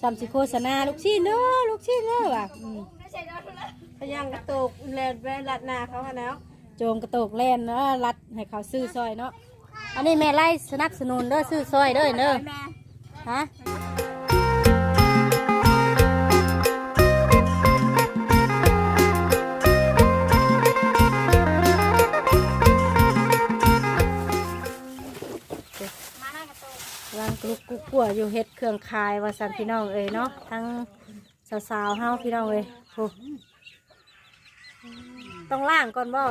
สามสิโฆษณาลูกชิ้นเด้อลูกชิ้นเด้อว่ะอืมพยางกระตกแลนแวนลัดนาเขาหาแล้วโจงกระโตกแล่นเนาะรัดให้เขาซื้อซอยเนาะอันนี้แม่ไล่สนับสนุนเด้อซื้อซอยเด้อเด้อฮะ ลังกลุกกุ๊กกัวอยู่เฮ็ดเครื่องคายว่าสันพี่น้องเอ้ยเนาะทั้งสาวๆเฮาพี่น้องเอ้ยโหต้องล่างก่อนบ่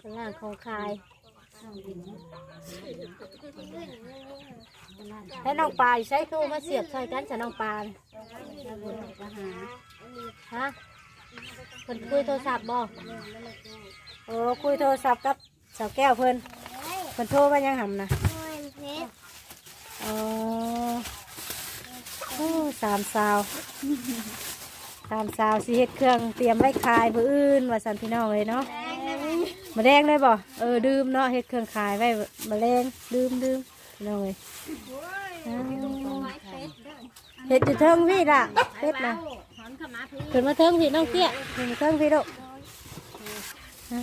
ต้องล่างของคายให้น้องปลาอยู่ใช้คือมาเสียบใส่กันจะน้องปลาน่ะฮะเพิ่นคุยโทรศัพท์บ่โอ้คุยโทรศัพท์กับ สาวแก้วเพิ่นเพิ่นโทรมายังหำนะอ๋อโอ้สามสาวสามสาวสิเฮ็ดเครื่องเตรียมไว้ขายผู้อื่นว่าสันพี่น้องเลยเนาะมาแดงได้บ่เออดื่มเนาะเฮ็ดเครื่องขายไว้มาแรงดื่มดื่มพี่น้องเลยอ้าวเฮ็ดอยู่เทิงพี่ล่ะเฮ็ดนะขึ้นมาเทิงพี่น้องเตี้ยขึ้นมาเทิงพี่ลูก อ่า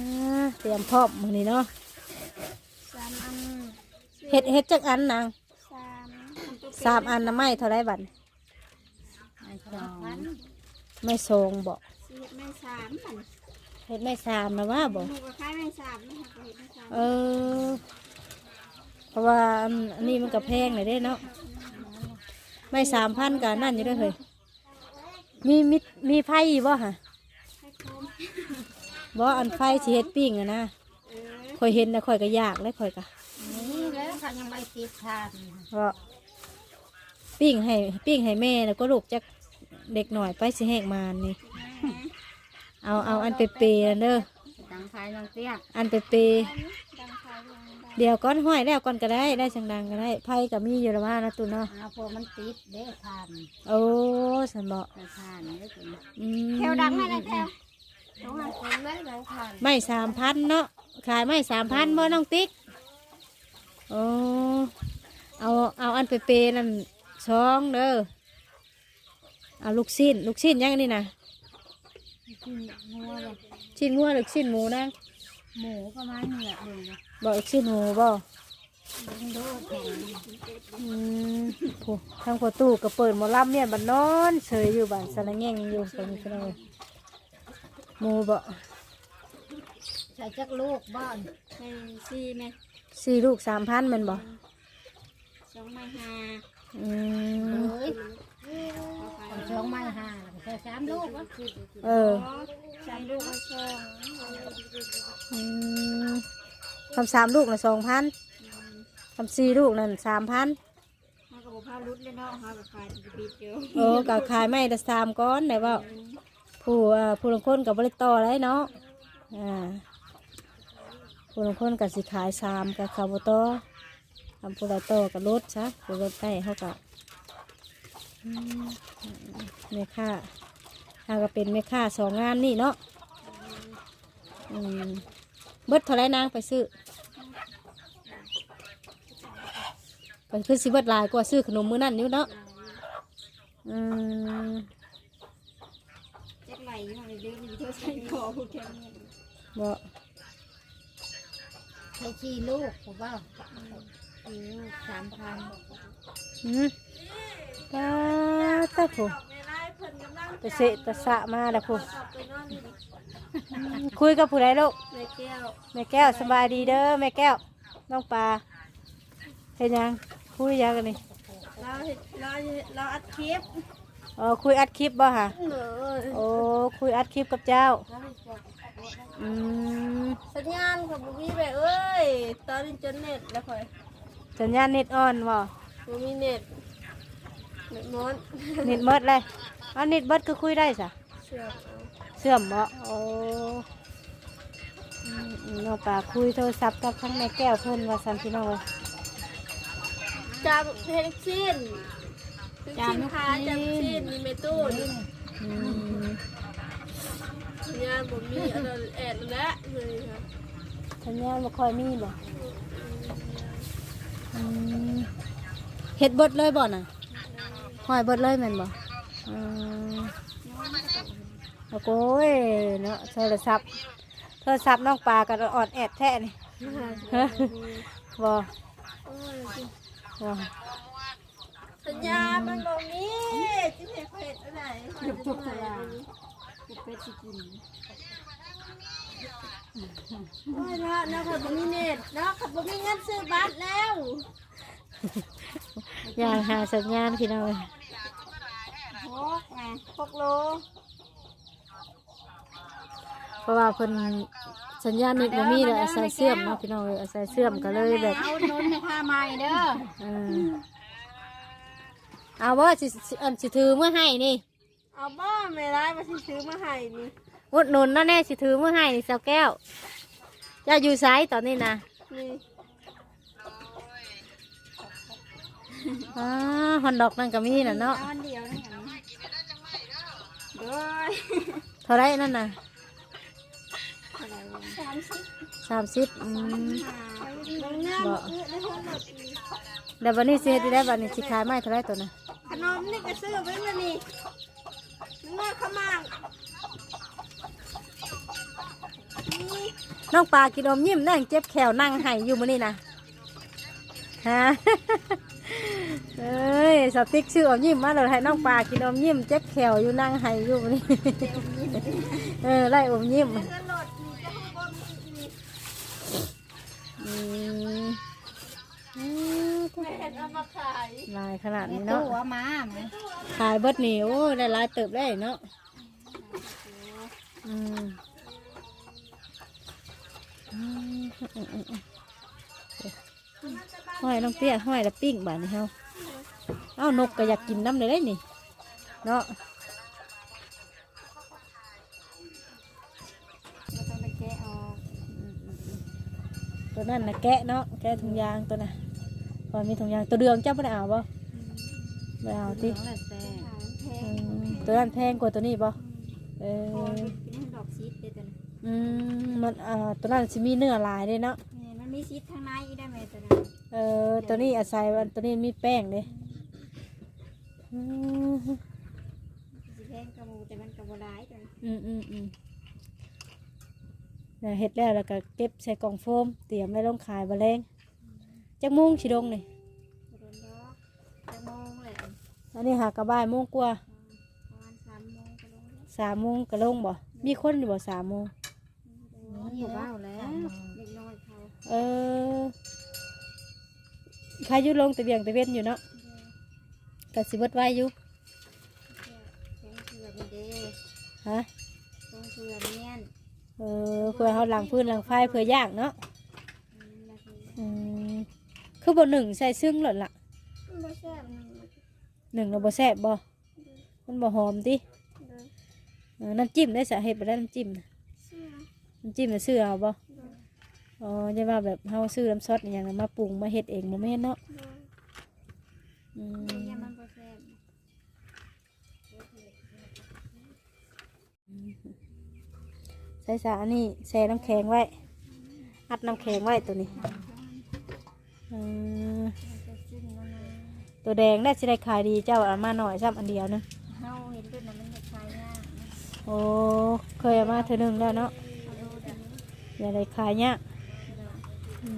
เตรียมพร้อมมื้อนี้เนาะสามอันเฮ็ดเฮ็ดจักอันนางสามสามอันนะไม่เท่าไรบัดสองไม่ทรงบ่สี่ไม่สามมันเฮ็ดไม่สามนะว่าบ่หนูก็คล้ายไม่สามนี่ค่ะก็เห็นไม่สามเออ เพราะว่าอันอันนี้มันก็แพงหน่อยเด้เนาะไม่สามพันกันนั่นอยู่เด้วยเฮ้ยมีมีมีไฟอีกบ่ฮะให้คม บ่อันไฟสิเฮ็ดปิ้งอะนะเออข่อยเห็นนะข่อยก็อยากเลยข่อยก็นี่แล้วค่ะยังไม่ติดทานก็ปิ้งให้ปิ้งให้แม่แล้วก็ลูกจักเด็กหน่อยไปสิแหกมานนี่ เอาเอาอันเปเปๆนั่นเด้อดังไฟน้องเตี้ยอันเปเปดังไฟดังๆเดี๋ยวก้อนห้อยแล้วก้อนก็ได้ได้จังดังก็ได้ไผก็มีอยู่แล้วว่านะตุนเนาะเอาพวกมันติดเด้ทานโอ้สันบอกทานเด้ตัวนี้อืม แถวดังให้เลยแถว ต้องหาคนได้ดังทานไม่สามพันเนาะขายไม่สามพันบ่น้องติ๊กโอ้เอาเอาอันเปเปๆนั่นสองเด้อเอาลูกชิ้นลูกชิ้นยังอันนี่นะกินงัวเลยชิ้นงัวหรือชิ้นหมูนะหมูประมาณนี้แหละเลยนะบอกลูกชิ้นหมูบ่ดึงดูแข็งอืมโหทางประตูก็เปิดหมอลำเนี่ยบันนอนเฉยอยู่บ้านสารแง่งอยู่ตรงนี้ก็เลย หมูบ่ใส่จักลูกบ้านในสี่ไหมสี่ลูกสามพันแมันบ่สองไม้ห้าอืมเฮ้ยสองไม้ห้าใส่สามลูกวะเออสามลูกก็สองอืมคำสามลูกละสองพันคำสี่ลูกนั่นสามพันมากับผ้ารุดเลยเนาะมากับขายจะปิดเดียวโอ้ก็ขายไม่แต่สามก้อนได้บ่ ผู้อ่อผู้ลงคนกับบริต่อได้เนาะอ่าผู้ลงคนกับสิขายสามกับคาร์บต่อทำผู้ใดต่อกับรถซะผู้รถได้เขากับแม่ค่าถ้าก็เป็นแม่ค่าสองงานนี่เนาะอืมเบิดเท่าไรนางไปซื้อไปคือสิเบิดลายกว่าซื้อขนมมื้อนั่นอยู่เนาะอืม เจ็ดไหลมาเดินอยู่เท่า ใส่คอผู้แข่งบ่ใช้ชีลูกผมว่าชีลูกสามพันอืมตาตาผู้ตะเสะตะสะมาแล้วผู้คุยกับผู้ใดลูกในแก้วแม่แก้วสบายดีเด้อแม่แก้วน้องปลาเห็นยังคุยยังกันนี่เราเราเราอัดคลิป ออคุยอัดคลิปบ่ค่ะเออโอ้คุยอัดคลิปกับเจ้า อืมสัญญาณของบุมี่ไปเอ้ย ตอนนี้จนเน็ตแล้วค่อยสัญญาณเน็ตออนบ่บุมีเน็ตเน็ตมอนเน็ตเมิดเลยเอาเน็ตเบิดก็คุยได้สะเชื่อมเสื่อมบ่โอ้อืมน้องปลาคุยโทรศัพท์กับทั้งแม่แก้วเพิ่นว่าสันพี่น้องเอ้ยจำเพลง ชิ้นชิ้นค้าจำชิ้นมีเมตูนอืมงานผมมีอะไรแอดแล้วเลยครับสัญญาณบ่ค่อยมีบ่อืมเฮ็ดเบิดเลยบ่น่ะหอยเบิดเลยแม่นบ่อืมโอ้โหยเนาะโทรศัพท์โทรศัพท์น้องปลาก็ออดแอดแท้นี่ฮะบ่โอ้ยบ่ สัญญามันตรงนี้จิ้มเห็ดเผ็ดอะไรจุกจุกสัญญาเป็ดสิกินโอ้ยเนาะเนาะขับบ่มีเน็ตเนาะขับบ่มีเงินซื้อบัตรแล้วอยากหาสัญญาณพี่น้องเอ้ยหกไงหกโลเพราะว่าเพิ่นสัญญาณนิดบ่มีเลยอาศัยเสื่อมเนาะพี่น้องเอ้ยอาศัยเสื่อมก็เลยแบบเอาหนุนให้ค่าใหม่เด้อ เออ เอาว่าสิสิอันสิถือเมื่อให้นี่เอาบ้าไม่ร้ายมาสิซื้อมาให้นี่อุดหนุนนั่นแน่สิถือเมื่อให้นี่สาวแก้วเจะอยู่ไซตอนนี้นะนี่อ่าฮอนดอกนั่นก็มีน่ะเนาะเอาอันเดียวนี่อย่างนี้เด้อเท่าไรนั่นน่ะอะไรวะสามสิบสามสิบอืมบางเนื้อบ่มือได้เท่าไหร่เดี๋ยววันนี้สิเฮ็ดได้บัดนี้สิขายไม้เท่าไรตัวน่ะ ขนมนี่ก็ซื้อไว้มานี่เนื้อขมังนี่น้องปลากินอมยิ้มนั่งเจ็บแขวนั่งไห้อยู่มื้อนี้นะฮะ เอ้ยสติ๊กชื่ออมยิ้มมาเลยให้น้องปลากินอมยิ้มเจ็บแขวอยู่นั่งไห้อยู่มื้อนี้เออไล่อมยิ้มเนื้อหลดนี่จะให้บ่มีนี่อืมอืม ไม่เห็นเอามาขายลายขนาดนี้เนาะ ตัวมาไหมขายเบิดหนิโอ้ได้หลายเติบได้เนาะอืมอืมอืมอืมอืมห้อยน้องเตี้ยห้อยละปิ้งบาดนี่เฮาเอ้านกก็อยากกินน้ำเลยได้นี่ เนาะเราต้องไปแกะออกตัวนั้นนะแกะเนาะแกะถุงยางตัวน่ะ พอมีถุงยางตัวเดืองเจ้าไม่ได้เอาบ่ไม่เอาติขายแพอืงมตัวนั้นแพงกว่าตัวนี้บ่เออกินดอกซีดเด้อตัวนี้อืมมันอ่าตัวนั้นสิมีเนื้อหลายเด้เนาะนี่มันมีซีดข้างในอีกได้ไหมตัวนั้นเออตัวนี้อาศัยวันตัวนี้มีแป้งเด้อืมสิแพงกระมูแต่มันกระโบร้ายตัวนี้อืมอืมอืมเนี่ยเฮ็ดแล้วแล้วก็เก็บใส่กล่องโฟม เตรียมไว้ลงขายบะแรง จักโมุงสิดงนี่โดนดอกจะโมงเลยอันนี้หากระบายโมงกว่าประมาณสามโมงก็ลงแล้วสามโมงก็ลงบ่ มีคนอยู่บ่สามโมงอยู่บ้านแล้วเด็กน้อยเขาเออใครอยู่ลงแต่เบียงแต่เว้นอยู่เนาะก็สิเบิดไว้อยู่แกงเผือกนี่เด้ฮะแกงเผือกเนี่ยเออเพื่อเขาหลังพื้นหลังไฟเพื่อย่างเนาะ อืมแล้วคือ อืม คือบนหนึ่งใส่ซึ่งหล่นละบ่แซ่บหนึ่งหนึ่งเราบ่แซ่บบ่มันบ่หอมติเด้อเออน้ำจิ้มได้สาเหตุไปได้น้ำจิ้มน่ะเสื้อน้ำจิ้มน่ะซื้อเอาบ่เด้ออ๋อจะว่าแบบเฮาซื้อน้ำซอสอหย่างนั้นมาปรุงมาเฮ็ดเองบ่แม่นเนาะเด้ออืมเดี๋ยวอย่ามันบ่แซ่บใส่สาอันนี้แช่น้ำแข็งไว้อัดน้ำแข็งไว้ตัวนี้ อืมมันจะจิ้มแล้วนะตัวแดงได้สิได้ขายดีเจ้าเอามาหน่อยซ้ำอันเดียวนึงเฮาเห็นด้วยนะมันจะคลายยากนะโอ้เคยเอามาเธอหนึ่งแล้วเนาะเอาดูดิอย่าได้ขายเนี่ยากเด้ออื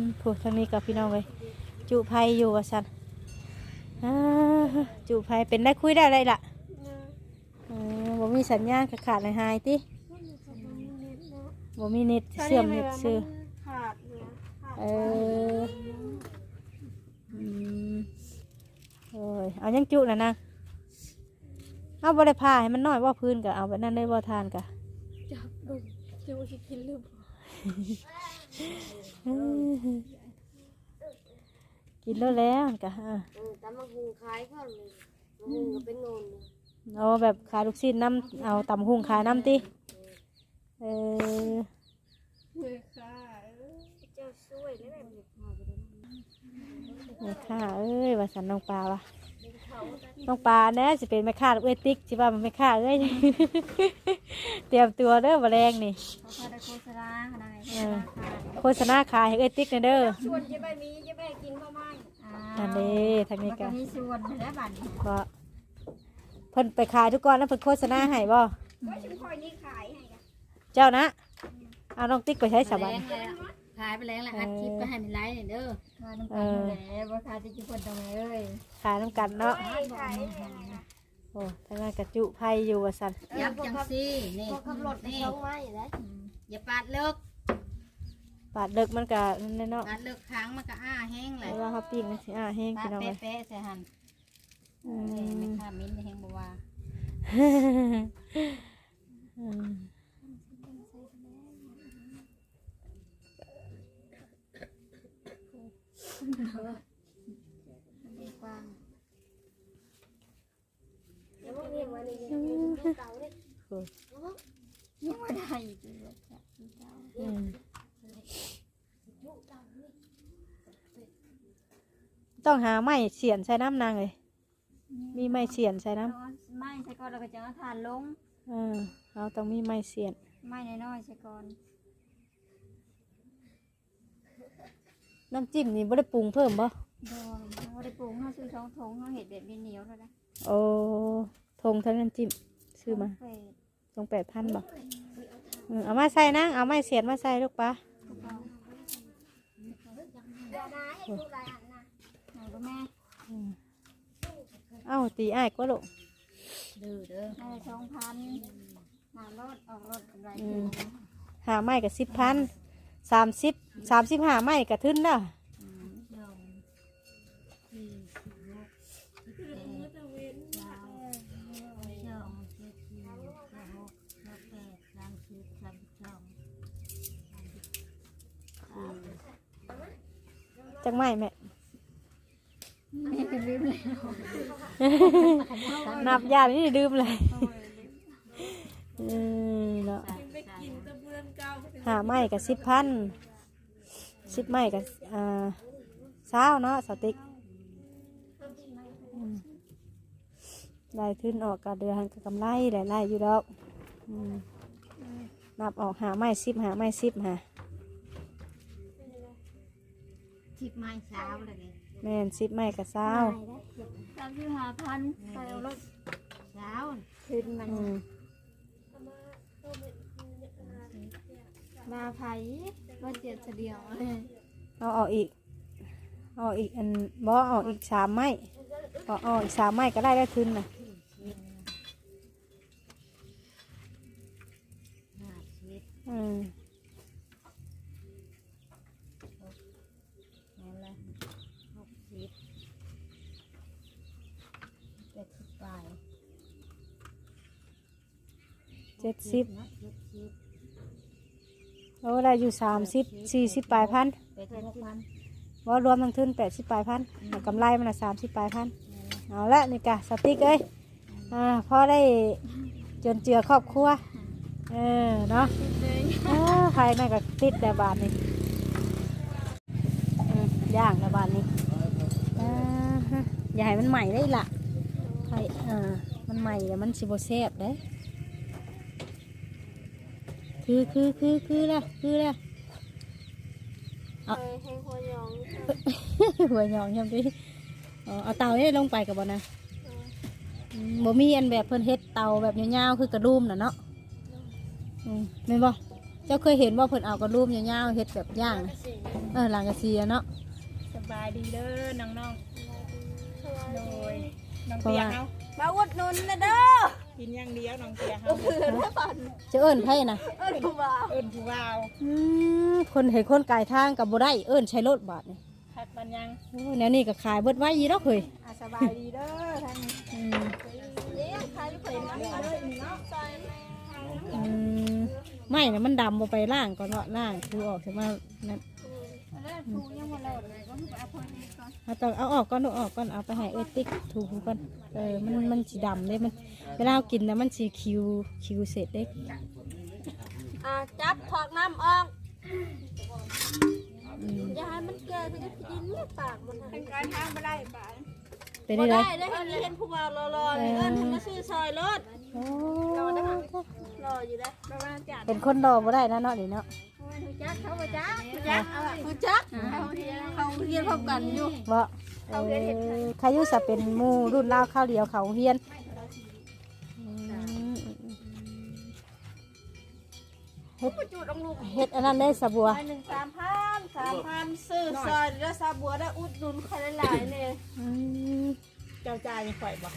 มพูดทางนี้กับพี่น้องเลยจุภัยอยู่ว่าสันอ่าจุภัยเป็นได้คุยได้ไรล่ะเด้อเออบ่มีสัญญาณขาดขาดหายหายๆติมันจะบ่มีเน็ตเนาะบ่มีเน็ตเสื่อมเน็ตซื้อขาด เลยขาดเอออืมโอ้ยเอายังจุนะนางเอาบ่ได้พาให้มันน้อยว่าพื้นกะเอาแบบนั้นได้บ่ทานกะจับดุจะว่าสิกินหรือเปล่าเออกินแล้วแล้วกะอะตำมะฮูขายก่อนเลยมะฮูก็เป็นโนนเอาแบบขายลูกชิ้นน้ำเอาตำหุงขายน้ำติเออ เลยค่ะเจ้าช่วยได้แบบนี้พาไปได้ แม่ค้าเอ้ยว่าสันน้องปลาวะน้องปลาเนี่ยสิเป็นแม่ค้าเอ้ยติ๊กสิว่ามันแม่ค้าเอ้ย เตรียมตัวเด้อมาแรงนี่ เขาพาได้โฆษณาขนาดไหนเออโฆษณาขายให้เอ้ยติ๊กหน่อยเด้อชวนจะไปมีจะไปกินบ่ไม้อันนี้ทางนี้มันกัก็นมีส่วนแล้วบัดนี้ก็เพิ่นไปขายทุกก่อนแล้วเพิ่นโฆษณาให้บ่ก็ฉันคอยนี่ขายให้กันเจ้านะ เอาน้องติ๊กไปใช้สบันแรงแล้ว ขายไปแรงแล้วอัดคลิปก็ให้มันไลฟ์เนี่ยเด้อทาน้ำกันนั่นแหละบ่ทาจะกินคนตรงไหนเอ้ยขายน้ำกันเนาะขายขายโอ้ทางนั้นกระจุไพ่อยู่ว่าสันยับจังซี่นี่พวกขับรถนี่ลงไม้ได้อย่าปาดเลิกปาดเลิกมันก็นั่นเนาะปาดเลิกค้างมันก็อ้าแห้งเลเพยราะว่าเขาปิ้งมันสิอ่าแห้งปาพี่ดน้องเลยเป๊ะๆใส่หันอืนี่มไม่ค่ามิ้นแห้งบัวาอืมกว้างเดี๋ยวพวกนี้มานี่เก่าเนี่ยยังไม่ได้อีกเลยอืมต้องหาไม้เสียนใส่น้ำนางเลย มีไม้เสียนใส่น้ไม่ใช่ก่อนเราก็จะเอาทานลงำเออเราต้องมีไม้เสียน ไม่น้อยๆใช่ก่อน น้ำจิ้มนี่บ่ได้ปรุงเพิ่มบ่ดองเขาได้ปรุงเขาซื้อช่องทงเขาเห็ดแบบเหนียวๆแล้วนะโอ้ทงเท่าน้ำจิ้มซื้อมาเฟดตรงแปดพันบ่เออเอามาใส่นะเอาไม้เสียนมาใส่ลูกปะทุกคนเดี๋ยวนะให้ดูรายอันนะไหนก็แม่เอ้าตีอ้ายก็ลูก ดื้อเด้อได้สองพันมารถออกรถกำไรอืม หาไม้กับสิบพัน สามสิบสามสิบห้าไม้กับทึนแล้วจังไม้แม่แม่ก็ลืมแล้วนับยานี่ดื่มเลยาหาไม้กับสิบพันสิบไม้กับอ่าเช้าเนาะสติกอืมได้ทึนออกกระเดือนกับกำไรหลายๆอยู่ดอกอืมนับออกหาไม้สิบหาไม้สิบหาทิพไม้สาวเลยนี่แม่นสิบไม้กับเช้าสามสิบห้าพันไปเอารถสาวขึ้นมัน มมาไผ่ว่าเจ็ดเสดียวเอาออกอีกเอาออกอีกอันบ่เอาออกอีกสามไม้เอาออกอีกสามไม้ก็ได้ได้ทึนนะห้าสิบอืมนั่นแหละหกสิบเจ็ดสิบปลายเจ็ดสิบนะเจ็ดสิบ โอ้ได้อยู่สามสิบสี่สิบปลายพันแปดสิบหกพันว่ารวมทั้งทุนแปดสิบปลายพันแล้วกำไรมันสามสิบปลายพันเอาละนี่กะสติ๊กเอ้ยอ่าพอได้จนเจือครอบครัวเออเนาะเออใครแม่งก็ติดแต่บาทนี่อืมย่างแต่บาทนี่อ่าฮะอย่าให้มันใหม่ได้ล่ะใครอ่ามันใหม่แล้วมันสิบแซ่บเด้ คือคือคือคือแล้วคือแล้วเคยให้หัวยองหัวหยองยังดิอ๋อเอาเตาให้ลงไปกับบ่นะอืมบ่มีอันแบบเพิ่นเฮ็ดเตาแบบยาวๆคือกระดุมน่ะเนาะอืมแม่นบ่เจ้าเคยเห็นว่าเพิ่นเอากระดุมยาวๆเฮ็ดแบบย่างน่ะเออหลังกระเสียเนาะสบายดีเด้อน้องๆโดยน้องเพราะเตียว่าเฮามาอุดหนุนนะเด้อ กินอย่างเดียวน้องเตียเฮาเพื่อนให้ปันจะเอิ้นไผน่ะเอิ้นผู้บ่าวเอิ้นผู้ว่าวอืมคนเห็นคนไกลทางกับบ่ได้เอิ้นใช้รถบาทนี่คักปันยังโอ้แนวนี้ก็ขายเบิดไว้ยีดอกเฮ้ยอะสบายดีเด้อท่านอืมเลี้ยงใครเคยมาเลยเนาะซอยแม่อืมไม่นะมันดำบ่ไปล่างก่อนเนาะล่างคือออกใช่ไหมานั่น แล้วถูยังมาโหลดเลยก็คือเอาคนนี้ก่อนเอาต้องเอาออกก่อนเอาออกก่อนเอาไปให้เอ้ยติ๊กถูกก่อนเออมันมันสีดำเลยมันเวลาเรากินนะมันสีคิวคิวเสร็จเด้อ่าจับถอกน้ำออกอืมอย่าให้มันแก่ไปจะกินเนี่ยปากมันเป็นการทางไม่ได้ปากเป็นบ่ได้ไรได้ได้เห็นเห็นผู้บ่าวรอๆเลยเอิ้นให้มาซื้อซอยรถโอ้รออยู่ได้ประมาณจัดเป็นคนรอบ่ได้นะเนาะนี่เนาะ เพราะว่าหนูจจักเขาบ่จักจักเอาล่ะกูจักเขาเรียนเขาเรียนพร้อมกันอยู่บ่เออใครอยุสเป็นหมู่รุ่นราวข้าวเดียวเขาเฮียนอืมกูจูดองลูกเฮ็ดอันนั้นได้สะบัวไปหนึ่งสามพันสามพันซื้อซอยแล้วซาบัวได้อุดหนุนใครหลายๆเนี่ยอืมเจ้าจ่ายข่อยบ่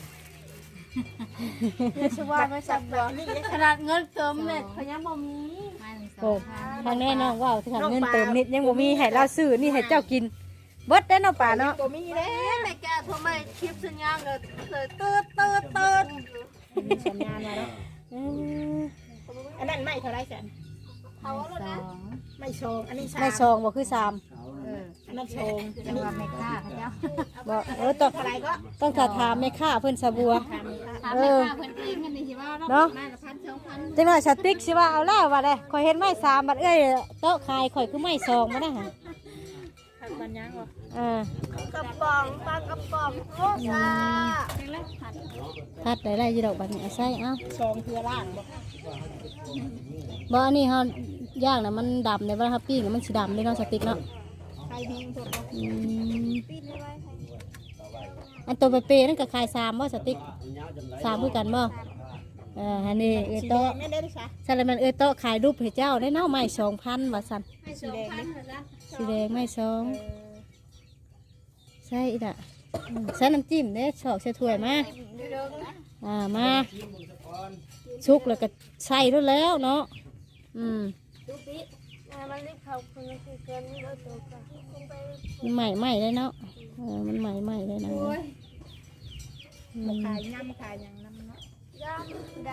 เนี่ยชื่อว่าไม่ซาบัวขนาดเงินเติมเน็ตเขายังบ่มีโอ้ทางแน่น้องว่าวทางเงินเติมนิดยังบ่มีให้เราซื้อนี่ให้เจ้ากินเบิดได้อเนาะป่าเนาะบ่มีเด้เอ๊ะแม่แกโทรมาคลิปสัญญาณเลยเลยเติร์ดเติร์ดเติร์ดมีสัญญาณมาแล้วอืมอันนั้นไม่เท่าไรแสนเขาแล้วนะไม่โชงอันนี้ในซองบ่คือสาม อันนั้นโชงอันนี้ไม่กล้าเขาเจ้าบ่เออต้องเท่าไรก็ต้องถ้าถามแม่ค้าเพิ่นสะบัว ถามเอแม่อค้าเพิ่นเองกันนี่สิว่าเนาะมาละพันสองพันจังหน่อยสติ๊กสิว่าเอาแล้วว่าได้ข่อยเห็นไม้สามบัดเอ้ยโต๊ะขายข่อยคือไม้สองมาได้หะทำมันยังบ่เออกระป๋องปลากระป๋องโอ้ซาทัดได้ไรยี่ดอกบัดนี้เอาใส่เอ้าโชงคือล่างบ่บ่อันนี้เฮาย่างน่ะมันดำในเวลาเฮาปิ้งน่ะมันสิดำเด้เนาะสติ๊กเนาะใคร แห้งพวกบ่อืมอันตัวเปย์นั่นก็ขายสามบ่าสติ๊กสามคือกันบ่เอออันนี้เอสีแดโต๊ะงไม่ได้ดิค่ะซะแล้วมันเอโต๊ะขายรูปให้เจ้าได้เนาะไม้2,000ว่าซั่นสีแดงนี่สีแดงไม้สองใส่อีกอะอืมใส่น้ำจิ้มเด้ชอกใส่ถ้วยมาอ่ามาชุกแล้วก็ใส่ด้วแล้วเนาะอืมดูปิมันรีบเข้าคือคือเกินนี่แล้วตัวกัน มันใหม่ใหม่เลยเนาะเออมันใหม่ใหม่เลยนะอืมขายย่ำขายยังน้ำเนาะยำด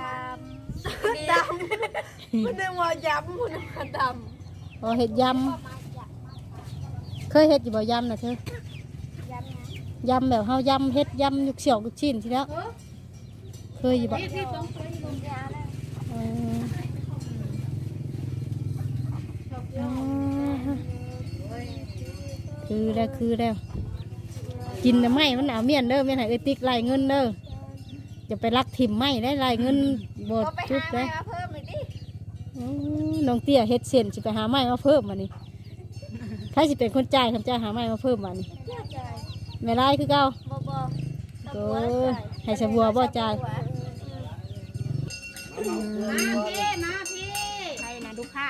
ำดำมันนึกว่ายำมันนึกว่าดพอเห็ดยำเคยเห็ดอยู่บ่ยำนะเธอยำแบบเฮายำเห็ดยำยุกเสี่ยวยุกชิ้นทีแล้วเคยอยู่บ่เออ อ่า คือแล้วคือแล้วกินแต่ไม่มันเอาเมียนเด้อเมียนให้เอ้ยติ๊กไล่เงินเด้อจะไปรักถิ่มไม่ได้ไล่เงินบำดก็ไปจุบหาเลแม่ยมาเพิ่มอีกดิอื้อน้องเตี้ยเฮ็ดเส้นสิไปหาไม้มาเพิ่มมานี่ถ้าสิเป็นคนจ่ายคำจ่ายหาไม้มาเพิ่มมานี่เชื่อใจไม่ไล่คือเก่าบ่บ่โอ้ยให้สะบัวบ่จ่ายพี่มาพี่ใครนะลูกค้า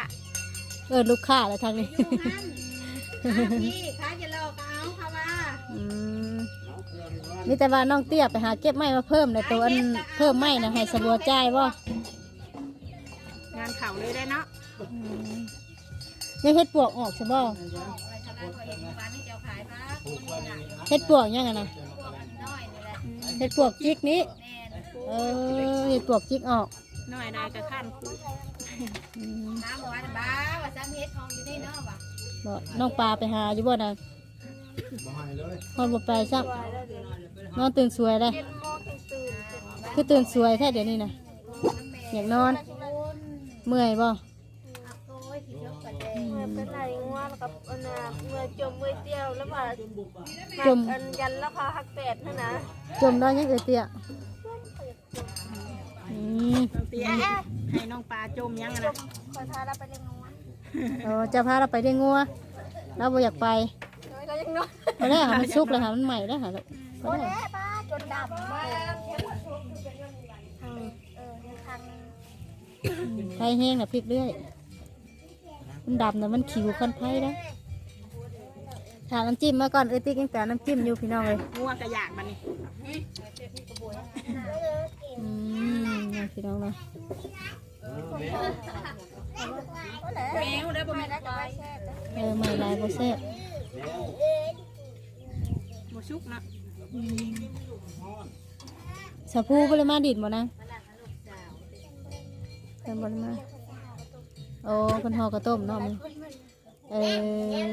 เอินลูกค้าแล้วทางนี้อยู่นั่นมา พี่ค้าจะรอก็เอาค่ะว่าอืมมีแต่ว่าน้องเตี้ยไปหาเก็บไม้มาเพิ่มในตัวอันเพิ่มไม้นะให้สะบัวจ่ายบ่งานเข่าเลยได้เนาะอืมยังเฮ็ดปวกออกใช่บ่วันนี้เจ้าขายปลาเฮ็ดปวกยังไงนะน้อยนี่แหละเฮ็ดปวกจิกนี้แม่นเออเฮ็ดปวกจิกออกน้อยนายกับขั้นคืออืมน้ำหวานบ้าว่าซ้ำเฮ็ดทองอยู่นี่เนาะว่ะ บ่น้องปลาไปหาอยู่บ่นะพอนบ่ไปซักนอนตื่นสวยเลยเจ็ดโมงถึงตื่นคือตื่นสวยแท้เดี๋ยวนี้นะอยากนอน เมื่อยบ่โอ้ยที่ยกกระเดงเมื่อเป็นไหนง่วงกับอันน่ะเมื่อจมเมื่อเดียวแล้วว่าจมอันยันแล้วเขาหักแปดนั่นนะจมนอนยังเอยเตี้ยอืมน้องเตี้ยให้น้องปลาจมยังอะนะขอทาเราไปเลี้ยงงู เออจะพาเราไปได้งัวเราบ่อยากไปเรายังนอนมาได้วหามันสุกเลยหามันใหม่ได้วหาลูกบ่ได้ป้าจนดำมากเออยังทางไฟแห้งน่ะพริกเรื่อย มันดำน่ะมันขิวคันไผ่ได้อถาน้ำจิ้มมาก่อนเอ้ยติ๊กยังแต่น้ำจิ้มอยู่พี่น้องเลยงัวกระยากมันนี่อืมนี่พี่น้องเนาะ แมวได้บ่แม่ได้กับแช่เออใหม่ลายบ่แซ่บบ่ชุกนะสะพูบ่เลยมาดิดบ่นะเพิ่นบ่ได้มาโอ้เพิ่นห่อกระต้มเนาะมันเออ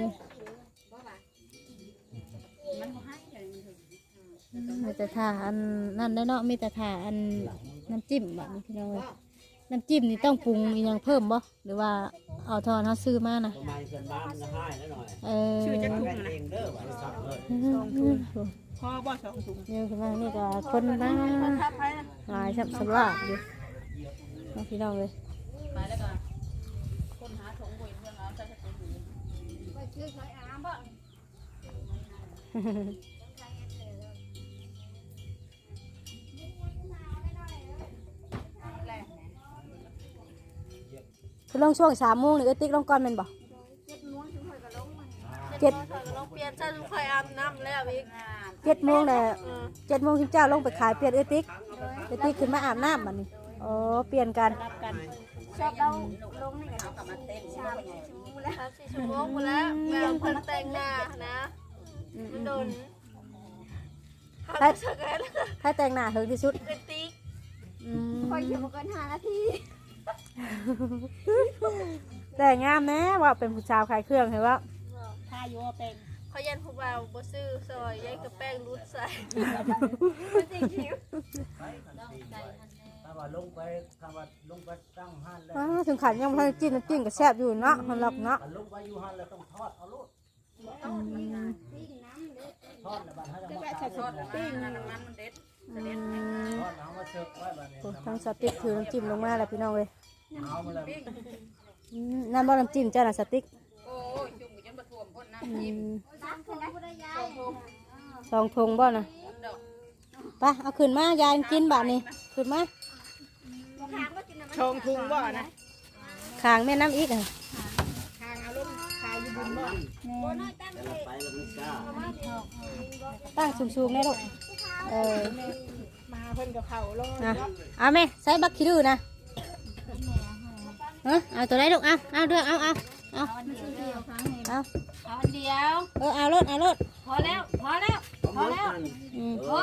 มีแต่ถ่าอันนั่นได้เนาะมีแต่ถ่าอันน้ำจิ้มแบบนี้พี่น้อง น้ำจิ้มนี่ต้องปรุงอีกอย่างเพิ่มบ่หรือว่าเอาทอนเขาซื้อมานะเออชื่อจะถุงนะเพ่อบ่สองถุงดี๋ยวขึ้นมานี่ก็คนมาถ้าไปนะหลายสับสลากอยู่น้องพี่น้องเลยไปแล้วก็คนหาถุงบุยเพื่อนเอาใส่ถุงคือ ลงช่วงสามโมงนี่เอ้ยติ๊กลงก่อนแม่นบ่เจ็ดโมงข่อยก็ลงเปลี่ยนใช่ทุกข่อยอาบน้ำแล้วอีกเจ็ดโมงแหละเออเจ็ดโมงที่เจ้าลงไปขายเปลี่ยนเอ้ยติ๊กเอ้ยติ๊กขึ้นมาอาบน้ำบัดนี้อ๋อเปลี่ยนกันรับกันชอบเอาลงนี่กันสามสี่ชั่วโมงหมดแล้วแม่คนแต่งหน้านะมันโดนใครหักสกายแล้วใครแต่งหน้าถึงที่สุดกระติกอืมคอยเขียนมาเกินห้านาที แต่งงามแน่ว่าเป็นผู้ชาวขายเครื่องเห็นว่าถ้าอยู่ว่าเป็นเขายันผู้บ่าวบ่ซื้อซอยยัยกับแป้งรูดใส่ถ้าว่าลงไปถ้าว่าลงไปตั้งห้านแล้วอ้าวถึงขันยังพันจิ้มน้ำจิ้มกับแซ่บอยู่เนาะคนหลับเนาะถ้าลงไปอยู่ห้านแล้วต้องทอดเอาลูกทอดแล้วบัดให้เรามาทอดปิ้งน้ำมันมันเด็ด อืมทอดเอามาเสิร์ฟไว้บัดนี้โอ้ทั้งสติ๊กถือน้ำจิ้มลงมาแล้วพี่น้องเลยเอามาแล้วอืมน้ำบ่น้ำจิ้มเจ้าน่ะสติ๊กโอ้ยจุ่มกันมาท่วมพ่นน้อืมสามคนผู้ใดยายสองถุงบ่น่ะไปเอาขึ้นมายายกินบาทนี้ขึ้นมาำชงทุงบ่นะขางแม่น้ำอีกอะ ต่เราไปแล้วมันกล้าตั้งสูงๆได้ลูกเออมาเพิ่นกับเขาลงอะเอาแม่ใส่บักขี้ดื้อนะเออเอาตัวไหนลูกเอาเอาเด้อเอาเอาเอาเอาเอาอันเดียวเออเอารถเอารถพอแล้วพอแล้วพอแล้วอืมโอ้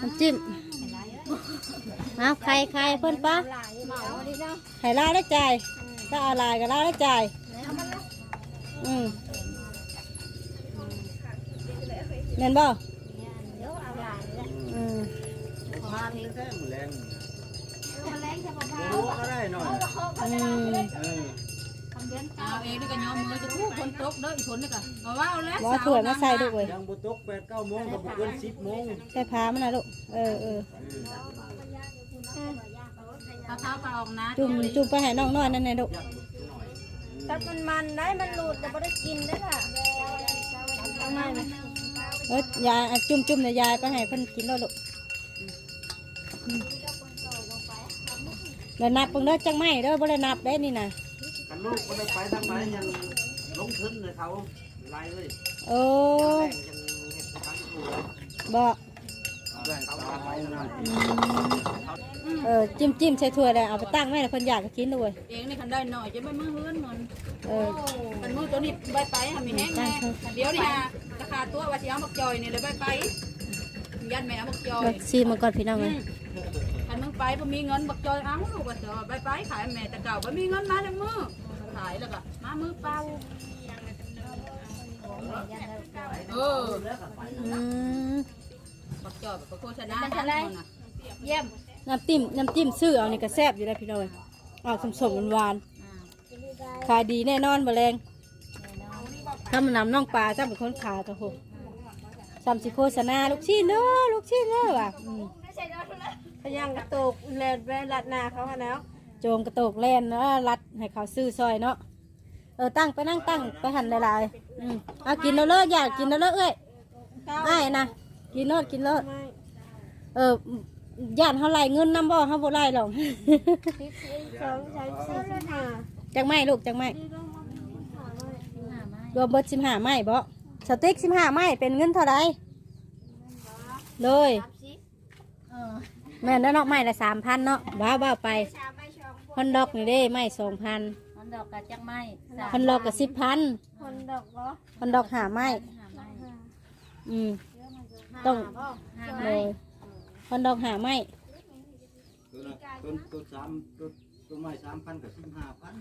น้ำจิ้มเอาใครใครเพิ่นปะเหมาอันนี้เนาะไข่ลาได้จ่ายถ้าเอาลายก็ลาได้จ่าย อืมเงินบ่เดี๋ยวเอาหลานนี่แหละอืมทานแท้หมดแรงเอาแรงจะมาพารู้ก็ได้หน่อยอืมเออทำเดือนเอาเองนี่ก็ยอมมือจะคู่คนตกเด้ออีกคนนี่ก็มาว่าเอาแล้วบ่ถั่วยมาใส่ลูกเว้ยยังบุตกแปดเก้าโมงกับบุกเกินสิบโมงใส่ผ้ามันนะลูกเออเออถ้าเท้าไปออกนะจุ่มจุ่มไปให้น้องน้อยนั่นไงลูกถ้า มันมันได้มันหลุดแต่ไม่ได้กินได้ค่ะทำไมนะเอ้ยยายอะจุ่มจุ่มเนี่ยยายไปให้เพิ่นกินแล้วลูกอืมแล้วนับเพิ่งเด้อจังไม่เด้อบ่ได้นับได้นี่นะกันลูกก็ได้ไปทางไหนยังลงทุนเลยเขาไล่เลยโอ้แบ่งยังเห็ดทั้งตัว บ่แบ่ง เขาไปนั่นเออจิ้มจิ้มใส่ถ้วยแล้วเอาไปตั้งไว้แล้วเพิ่นอยากก็กินด้วยเองนี่คันได้หน่อยจะไม่มือเฮือนมันเออมันมือตัวนี้ใบไปทำมีแห้งแน่เดี๋ยวนี่ฮะราคาตัวว่าสิเอาบักจอยนี่เลยใบไปยันแม่เอาบักจอยมาซีมันก่อนพี่น้องเลยคันมึงไปบ่มีเงินบักจอยเอ้าลูกว่าจะใบไปขายแม่แต่เก่าบ่มีเงินมาจังมือขายแล้วก็มามือเปล่าเอออืม บักจอยบักโฆษณาดังคนน่ะเยี่ยมน้ำจิ้มน้ำจิ้มซื้อเอานี่ก็แซ่บอยู่แล้วพี่น้องเอ้ยออกสมๆหวานๆขายดีแน่นอนบ่แรงถ้ามันนำน้องปลาจ้าเป็นคนขายก็โหสามสิโฆษณาลูกชิ้นเด้อลูกชิ้นเด้อว่ะอืมพยังกระตุกแลนไปลัดหนาเขาค่ะแล้วโจงกระโตกแล่นเนาะรัดให้เขาซื้อซอยเนาะเออตั้งไปนั่งตั้งไปหันหลายๆอืมเอากินแล้วเลิกอยากกินแล้วเลิกเอ้ยอ้ายนะ กินโลดกินโลดเออย่านเท่าไรเงินน้ำบ่เฮาบ่ไล่หรอกสองสามสี่สิบห้าจังไม่ลูกจังไม่รวมเบิดสิบห้าไม้บ่สติ๊กสิบห้าไม้เป็นเงินเท่าไรเลยแม่นแล้วเนาะไม้ละสามพันเนาะว้าวว้าวไปฮอนดอกนี่เด้ไม้สองพันมันดอกกระจังไม้ฮอนดอกกับสิบพันคนดอกเหรอฮอนดอกหาไม้อืม ต้องเลยฮอนดอกหาไม้ตัวละต้นตัวสามตัวตัวไม้สามพันกับสิบห้าพัน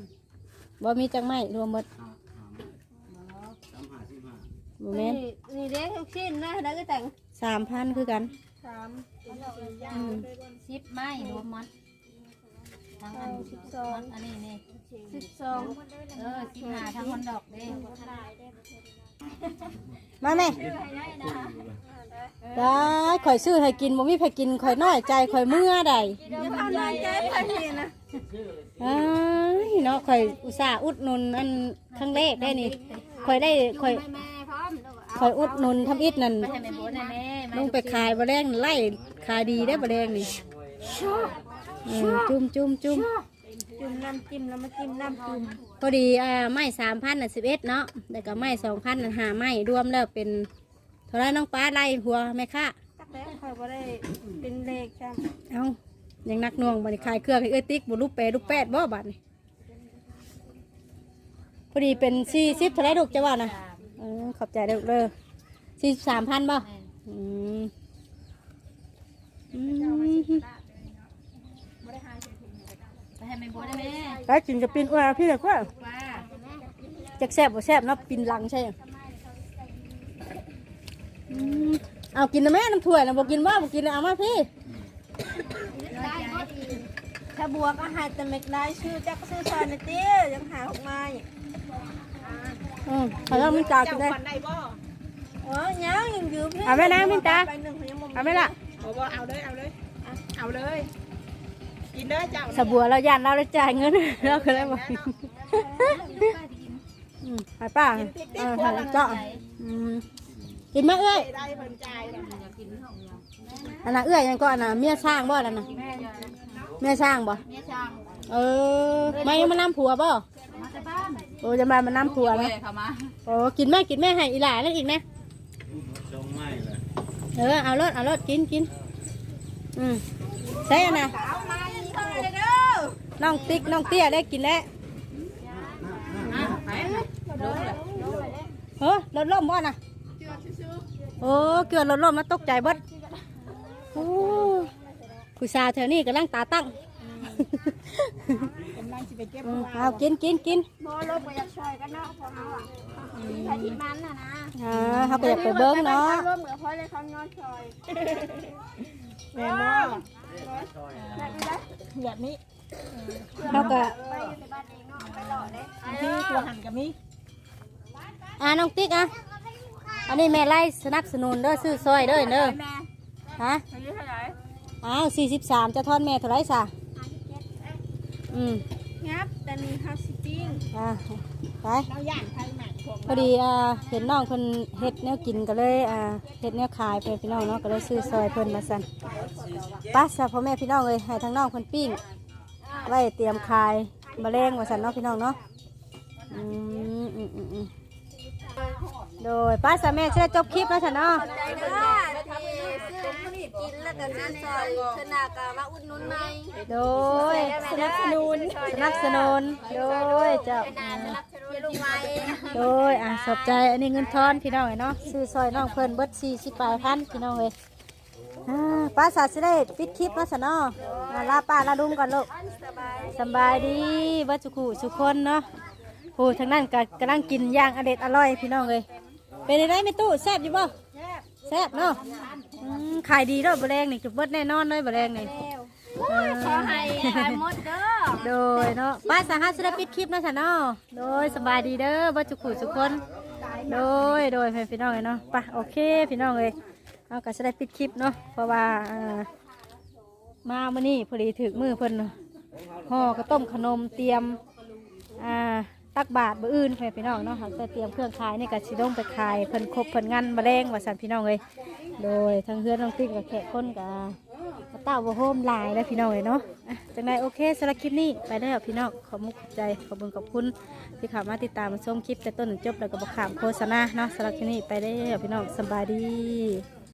บ่มีจังไม้รวมหมดห้าห้าสามห้าสิบห้าบ่แม่นนี่นี่เด็กทุกชิ้นนะแล้วก็แต่งสามพันคือกันสามอืมสิบไม้รวมมันทั้งอันสิบสองอันนี้นี่สิบสองเออสิบห้าทั้งมันดอกเด้ มาแม่ได้ข่อยซื้อให้กินบ่มีไผกินข่อยน้อยใจข่อยเมื่อใดจะทำนายใจไปนี่นะอ้ายเนาะข่อยอุตส่าห์อุดหนุนอันครั้งแรกได้นี่คอยได้คอยแม่แม่พร้อมแล้วก็เอาคอยอุดหนุนทำอิดนั่นไปให้แม่บัวให้แม่ลงไปขายบะแรงไล่ขายดีได้อบะแรงนี่เออจุ่มจุ่มจุ่ม จิ้มน้ำจิ้มแล้วมาจิ้มน้ำจิ้มพอดีอ่าไม้สามพันน่ะสิบเอ็ดเนาะแต่ก็ไม้สองพันน่ะหาไม้รวมแล้วเป็นเท่าไรน้องป้าไล่หัวแม่ค่ะตักแล้วคอยบ่ได้เป็นเลขจ้ะเอายังนักหน่วงบัดนขายเครื่องให้เอ้ยติ๊กบุรูปแปรรูปแปดบ่บัดนี่พอดีเป็นสี่สิบเท่าไรลูกจะว่านะเออขอบใจเด้อลูกเลยสี่สามพันบ่อืมอืมไปให้ แม่บัวได้แม่แล้วกินกับปินอ้วนพี่เด็กว่าว่าจักแซ่บบ่แซ่บเนาะปินหลังใช่อืมเอากินนะแม่น้ำถ้วยนะบอกกินว่าบอกกินนะเอามาพี่ถ้าบัวก็หาแต่เม็ดได้ชื่อจักซื้อซอยในเตี้ยยังหาออกมาอืมเขาต้องมินตากินได้เออยังยังอยู่พี่เอาไหมนะมินตา ไปหนึ่งยังบ่เอาไหมล่ะเอาบ่เอาเลยเอาเลย เอาเลย กินเด้อเจ้าสบัวเรายันเราได้จ่ายเงินเราก็เลยบอกอืมไปป้าเออถ่ายเจาะอืมกินไหมเอ้ยได้เพิ่นจ่ายอันน่ะเอ้ยยังก็อันน่ะเมียช่างบ่อันนั่นน่ะเมียช่างบ่แม่ช่างเออมายังมานํผัวบ่มาแต่บ้านโอ้จะมามานํผัวเลนะยเข้ามาโอ้กินแม่กินแม่ให้อีหลานั่นอีกนะสองไม้เลยเออเอารถเอารถกินกินอืมใช่อันน่ะ เอามาอีกเลยเด้อ น้องติ๊กน้องเตี้ยได้กินแล้วอะไปลงเลยเฮ้ยรถล่มบ่น่ะโอ้เกือบรถล่มมาตกใจเบิดโอ้ผู้สาวแถวนี้กำลังตาตั้งกำลังสิไปเก็บอืมเอากินกินกินบ่ลบไปอยากช่วยกันเนาะพอเอาอะใช้ที่มันน่ะนะอ่าเขาก็อยากไปเบิ้งเนาะร่วมเหมือนพ่อเลยเขาย้อนช่วยแม่บ่แบบนี้ เขาก็ไปอยู่ในบ้านเองเนาะไปหล่อเลยที่ตัวหันกับมีอ่าน้องติ๊กอะอันนี้แม่ไล่สนับสนุนเด้อซื้อซอยเด้อเด้อแม่ฮะอายุเท่าไหร่อ้าวสี่สิบสามจะทอนแม่เท่าไหรซะอืมงับแต่นี่ข้าวสิปิ้งอ่าไปเราย่านไทยหนักของพอดีอ่าเห็นน้องเพิ่นเฮ็ดแนวกินก็เลยอ่าเฮ็ดแนวขายไปพี่น้องเนาะก็เลยซื้อซอยเพิ่นมาสั่นไป้าซะพ่อแม่พี่น้องเลยให้ทั้งน้องเพิ่นปิ้ง ไว้เตรียมขายมะเร็งว่าสั่นเนาะพี่น้องเนาะอืมอืมอืมอืมโดยป้าสาแม่เชื่อจบคลิปแล้วฉันเนาะใจเด้อที่ซื้อกินแล้วก็ซื้อซอยขนาดก็มาอุดหนุนใหม่โดยสนับสนุนสนับสนุนโดยเจ้านานรับชนุนลงไว้โดยอะสบใจอันนี้เงินทอนพี่น้องเอ้ยเนาะซื้อซอยน้องเพิ่นเบิดสี่สิบปลายพันพี่น้องเลย อ่าป้าสาสิได้ปิดคลิปเนาะฉันเนาะอ่าลาป้าลาลุงก่อนลูกสบายสำบายดีเบิดสุขุสุกคนเนาะโอ้ทางนั้นก็กำลังกินอย่างอเด็ดอร่อยพี่น้องเลยเป็นไงไม่ตู้แซ่บอยู่บ่แซ่บเนาะอืมขายดีเนาะบะแรงนี่จุดเบิดแน่นอนเลยบะแรงนี่เออขอให้หายหมดเด้อ โดยเนาะป้าสาหัสได้ปิดคลิปเนาะฉันเนาะโดยสบายดีเด้อเบิดสุขุสุกคน โดยโดยแฟนพี่น้องเลยเนาะไปโอเคพี่น้องเลย เอาก็จะได้ปิดคลิปเนาะเพราะว่าอ่ามาเมื่อนี้พอดีถึงมือเพิ่นห่อกระต้มขนมเตรียมอ่าตักบาตรบื้ออื่นแฟนพี่น้องเนาะจะเตรียมเครื่องขายนี่ก็สิลงไปขายเพิ่นครบเพิ่นงานมาแรงว่าสันพี่น้องเลยโดยทางเพื่อนน้องติ๊กกับแขกคนกับเต้าบ่โฮมลายแล้พี่น้องเลยเนาะจังไดโอเคสำหรับคลิปนี้ไปได้แล้วพี่น้องขอบมุกขอบใจขอบคุณขอบคุณที่เข้ามาติดตามชมคลิปแต่ต้นถึงจบแล้วก็บอกข่ามโฆษณาเนาะสำหรับที่นี่ไปได้อพี่น้องสบายดี